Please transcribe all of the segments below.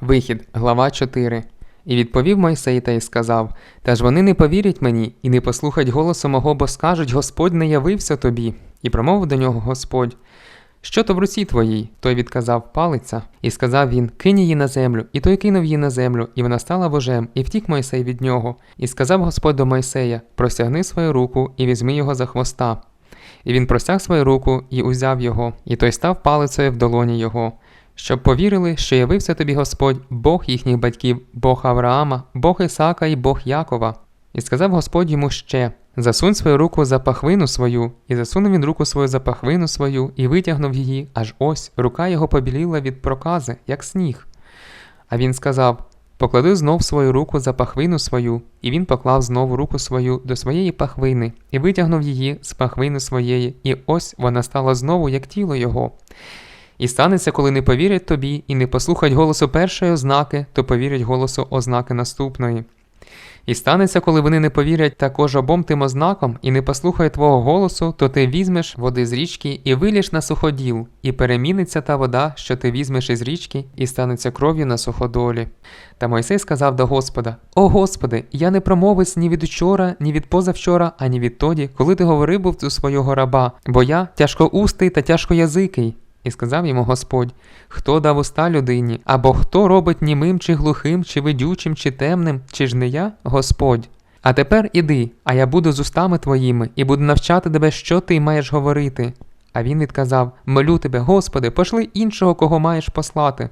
Вихід, глава 4. І відповів Мойсей та й сказав: Та ж вони не повірять мені і не послухать голосу мого, бо скажуть, Господь не явився тобі. І промовив до нього Господь. Що то в руці твоїй? Той відказав палиця, і сказав він: Кинь її на землю, і той кинув її на землю, і вона стала вожем, і втік Мойсей від нього. І сказав Господь до Мойсея: Простягни свою руку і візьми його за хвоста. І він простяг свою руку і узяв його, і той став палицею в долоні його. Щоб повірили, що явився тобі Господь, Бог їхніх батьків, Бог Авраама, Бог Ісака і Бог Якова. І сказав Господь йому ще: Засунь свою руку за пахвину свою, і засунув він руку свою за пахвину свою, і витягнув її, аж ось рука його побіліла від прокази, як сніг. А він сказав: Поклади знов свою руку за пахвину свою, і він поклав знову руку свою до своєї пахвини, і витягнув її з пахвини своєї, і ось вона стала знову, як тіло його. І станеться, коли не повірять тобі і не послухать голосу першої ознаки, то повірять голосу ознаки наступної. І станеться, коли вони не повірять також обом тим ознакам і не послухають твого голосу, то ти візьмеш води з річки і виліш на суходіл, і переміниться та вода, що ти візьмеш із річки, і станеться кров'ю на суходолі. Та Мойсей сказав до Господа: О Господи, я не промовець ні від учора, ні від позавчора, ані відтоді, коли ти говорив був до свого раба, бо я тяжкоустий та тяжкоязикий. І сказав йому Господь: Хто дав уста людині, або хто робить німим, чи глухим, чи видючим, чи темним, чи ж не я, Господь? А тепер іди, а я буду з устами твоїми, і буду навчати тебе, що ти маєш говорити. А він відказав: Молю тебе, Господи, пошли іншого, кого маєш послати.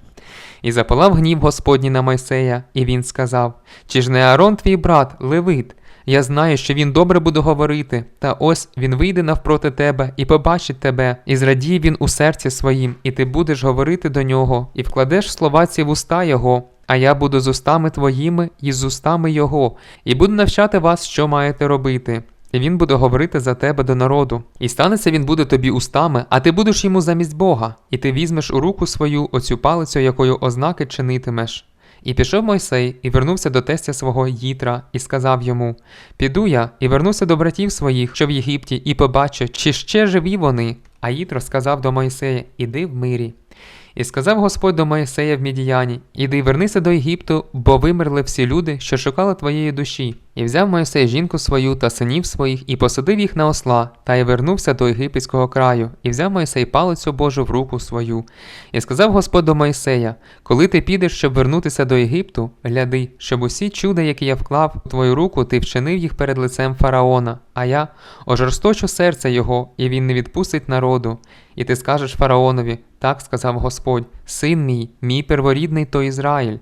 І запалав гнів Господній на Мойсея, і він сказав: Чи ж не Аарон твій брат, Левит? Я знаю, що він добре буде говорити, та ось він вийде навпроти тебе і побачить тебе, і зрадіє він у серці своїм, і ти будеш говорити до нього, і вкладеш слова ці в уста його. А я буду з устами твоїми і з устами його, і буду навчати вас, що маєте робити. І він буде говорити за тебе до народу. І станеться він буде тобі устами, а ти будеш йому замість Бога, і ти візьмеш у руку свою оцю палицю, якою ознаки чинитимеш. І пішов Мойсей, і вернувся до тестя свого Їтра, і сказав йому: Піду я, і вернуся до братів своїх, що в Єгипті, і побачу, чи ще живі вони. А Їтро сказав до Мойсея: Іди в мирі. І сказав Господь до Моїсея в Мідіяні: Іди, вернися до Єгипту, бо вимерли всі люди, що шукали твоєї душі. І взяв Моїсей жінку свою та синів своїх, і посадив їх на осла, та й вернувся до єгипетського краю, і взяв Моїсей палицю Божу в руку свою. І сказав Господь до Моїсея: Коли ти підеш, щоб вернутися до Єгипту, гляди, щоб усі чуда, які я вклав у твою руку, ти вчинив їх перед лицем фараона, а я ожорсточу серце його, і він не відпустить народу. І ти скажеш фараонові: так сказав Господь, син мій, мій перворідний то Ізраїль.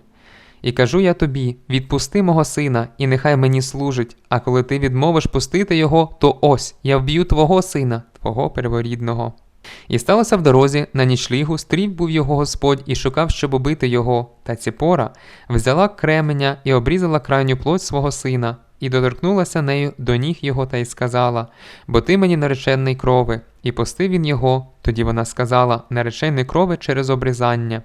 І кажу я тобі: відпусти мого сина, і нехай мені служить, а коли ти відмовиш пустити його, то ось я вб'ю твого сина, твого перворідного. І сталося в дорозі на нічлігу, стрів був його Господь і шукав, щоб убити його, та ціпора взяла кременя і обрізала крайню плоть свого сина, і доторкнулася нею до ніг його та й сказала: Бо ти мені наречений крови. І пустив він його. Тоді вона сказала: наречений крови через обрізання.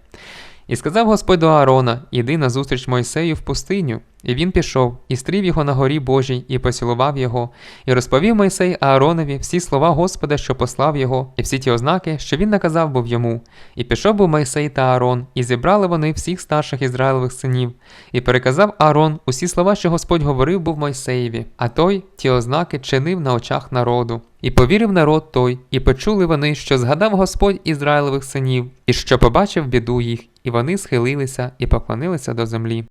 І сказав Господь до Аарона: Іди назустріч Мойсею в пустиню. І він пішов, і стрів його на горі Божій, і поцілував його, і розповів Мойсей Ааронові всі слова Господа, що послав його, і всі ті ознаки, що він наказав був йому. І пішов був Мойсей та Аарон, і зібрали вони всіх старших Ізраїлевих синів, і переказав Аарон усі слова, що Господь говорив був Мойсеєві, а той ті ознаки чинив на очах народу. І повірив народ той, і почули вони, що згадав Господь Ізраїлевих синів, і що побачив біду їх, і вони схилилися і поклонилися до землі.